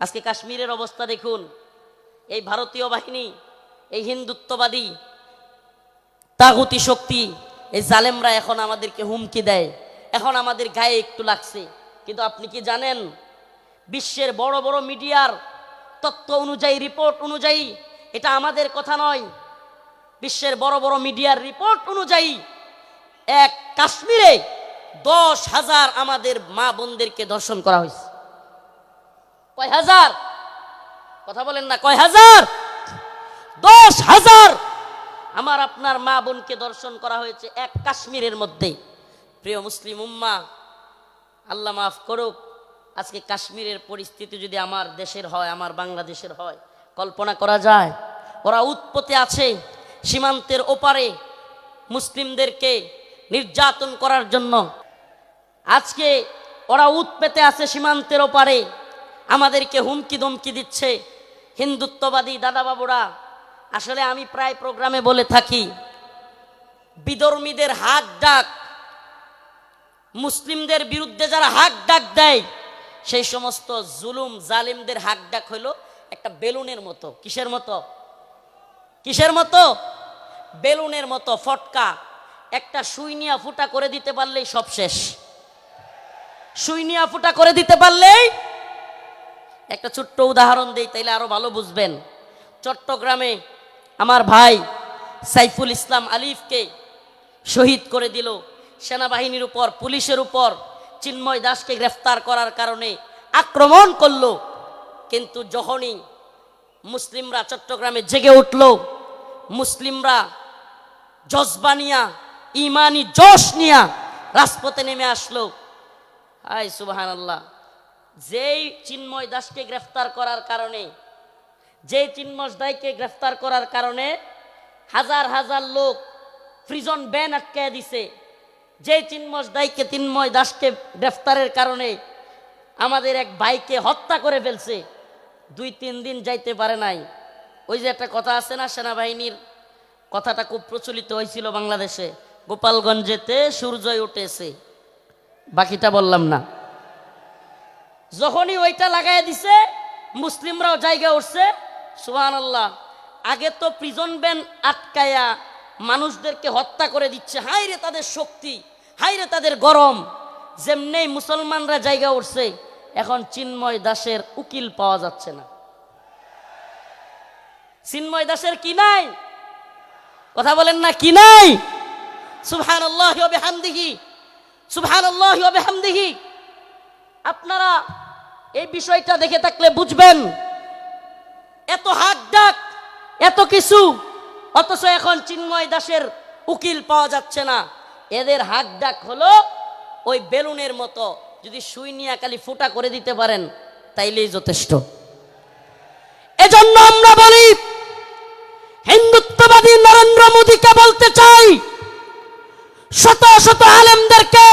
আজকে কাশ্মীরের অবস্থা দেখুন। এই ভারতীয় বাহিনী, এই হিন্দুত্ববাদী, তাগুতি শক্তি, এই জালেমরা এখন আমাদেরকে হুমকি দেয়। এখন আমাদের গায়ে একটু লাগছে। কিন্তু আপনি কি জানেন, বিশ্বের বড় বড় মিডিয়ার তত্ত্ব অনুযায়ী, রিপোর্ট অনুযায়ী এটা আমাদের কথা নয়। বিশ্বের বড় বড় মিডিয়ার রিপোর্ট অনুযায়ী এক কাশ্মীরে দশ হাজার আমাদের মা বোনদেরকে দর্শন করা হয়েছে। কয় হাজার? কথা বলেন না, কয় হাজার? দশ হাজার! আমার আপনার মা বোনকে দর্শন করা হয়েছে এক কাশ্মীরের মধ্যে। প্রিয় মুসলিম উম্মা, আল্লাহ মাফ করুক, আজকে কাশ্মীরের পরিস্থিতি যদি আমার দেশের হয়, আমার বাংলাদেশের হয়, কল্পনা করা যায়, ওরা উৎপতে আছে সীমান্তের ওপারে মুসলিমদেরকে নির্যাতন করার জন্য। আজকে ওরা উৎপেতে আছে সীমান্তের ওপারে। আমাদেরকে হুমকি ধমকি দিচ্ছে হিন্দুত্ববাদী দাদাবাবুরা। আসলে আমি প্রায় প্রোগ্রামে বলে থাকি, বিধর্মীদের হাত ডাক, মুসলিমদের বিরুদ্ধে যারা হাক ডাক দেয়, সেই সমস্ত জুলুম জালিমদের হাক ডাক হইল একটা বেলুনের মতো। কিসের মতো? কিসের মতো? বেলুনের মতো ফটকা। একটা সুইনিয়া ফুটা করে দিতে পারলেই সব শেষ। সুইনিয়া ফুটা করে দিতে পারলেই একটা ছোট্ট উদাহরণ দেই, তাইলে আরও ভালো বুঝবেন। চট্টগ্রামে আমার ভাই সাইফুল ইসলাম আলিফকে শহীদ করে দিল। সেনাবাহিনীর উপর, পুলিশের উপর চিন্ময় দাসকে গ্রেফতার করার কারণে আক্রমণ করল। কিন্তু যখনই মুসলিমরা চট্টগ্রামে জেগে উঠল, মুসলিমরা জজবা নিয়া ইমানি জশ নিয়া রাজপথে নেমে আসলো। হাই সুবাহান আল্লাহ যেই চিন্ময় দাসকে গ্রেফতার করার কারণে, যেই চিন্ময় দাসকে গ্রেফতার করার কারণে হাজার হাজার লোক প্রিজন ব্যান আটকায় দিছে যে চিন্ময় দাইকে তিন্ময় দাসকে গ্রেফতারের কারণে আমাদের এক ভাইকে হত্যা করে ফেলছে, দুই তিন দিন যাইতে পারে নাই। ওই যে একটা কথা আছে না সেনাবাহিনীর, কথাটা খুব প্রচলিত হয়েছিল বাংলাদেশে, গোপালগঞ্জেতে সূর্যই উঠেছে। বাকিটা বললাম না। যখনই ওইটা লাগাই দিছে, মুসলিমরাও জায়গা উঠছে। সুহান আল্লাহ আগে তো প্রিজন ব্যান আটকায়া মানুষদেরকে হত্যা করে দিচ্ছে। হাই রে তাদের শক্তি হাই রে তাদের গরম। যেমনি মুসলমানরা জায়গা উঠছে, এখন চিন্ময় দাসের উকিল পাওয়া যাচ্ছে না। চিন্ময় দাসের কি নাই? কথা বলেন না, কি নাই? সুবহান আল্লাহ হামদিহি সুবহান আল্লাহ হামদিহি আপনারা এই বিষয়টা দেখে থাকলে বুঝবেন, এত হাক ডাক এত কিছু, অথচ এখন চিন্ময় দাসের উকিল পাওয়া যাচ্ছে না। এদের হাক ডাক হলো ওই বেলুনের মতো, যদি সুই নিয়ে খালি ফুটা করে দিতে পারেন, তাইলেই যথেষ্ট। এজন্য আমরা বলি, হিন্দুত্ববাদী নরেন্দ্র মোদীকে বলতে চাই, শত শত আলেমদেরকে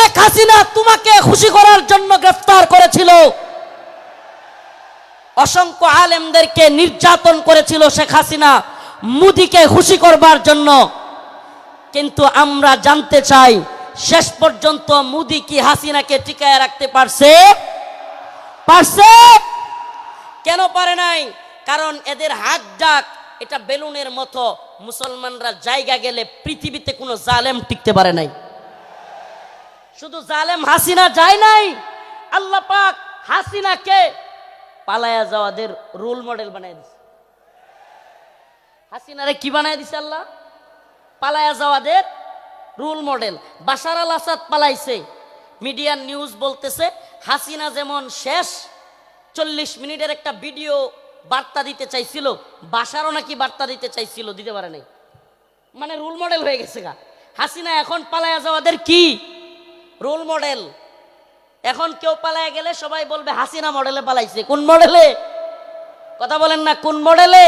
শেখ হাসিনা তোমাকে খুশি করার জন্য গ্রেফতার করেছিল। অসংখ্য আলেমদেরকে নির্যাতন করেছিল শেখ হাসিনা, মুদিকে খুশি করবার জন্য। কিন্তু আমরা জানতে চাই, শেষ পর্যন্ত মুদি কি হাসিনাকে টিকায় রাখতে পারছে? পারছে? কেন পারে নাই? কারণ এদের হাত ডাক, এটা বেলুনের মতো। মুসলমানরা জায়গা গেলে পৃথিবীতে কোনো জালেম টিকতে পারে নাই। শুধু জালেম হাসিনা যায় নাই, আল্লাহ পাক হাসিনাকে পালায়া যাওয়াদের রোল মডেল বানাই দিছে। হাসিনারে কি বানাই দিছে আল্লাহ? পালায়া যাওয়াদের role model Bashar al Assad পালাইছে। মিডিয়ার নিউজ বলতেছে, হাসিনা যেমন শেষ, চল্লিশ মিনিটের একটা ভিডিও বার্তা দিতে চাইছিল বাসারও নাকি বার্তা দিতে চাইছিল, দিতে পারে নাই। মানে রোল মডেল হয়ে গেছে গা। হাসিনা এখন পালায়া যাওয়াদের কি রোল মডেল। এখন কেউ পালায় গেলে সবাই বলবে, হাসিনা মডেলে পালাইছে। কোন মডেলে? কথা বলেন না, কোন মডেলে?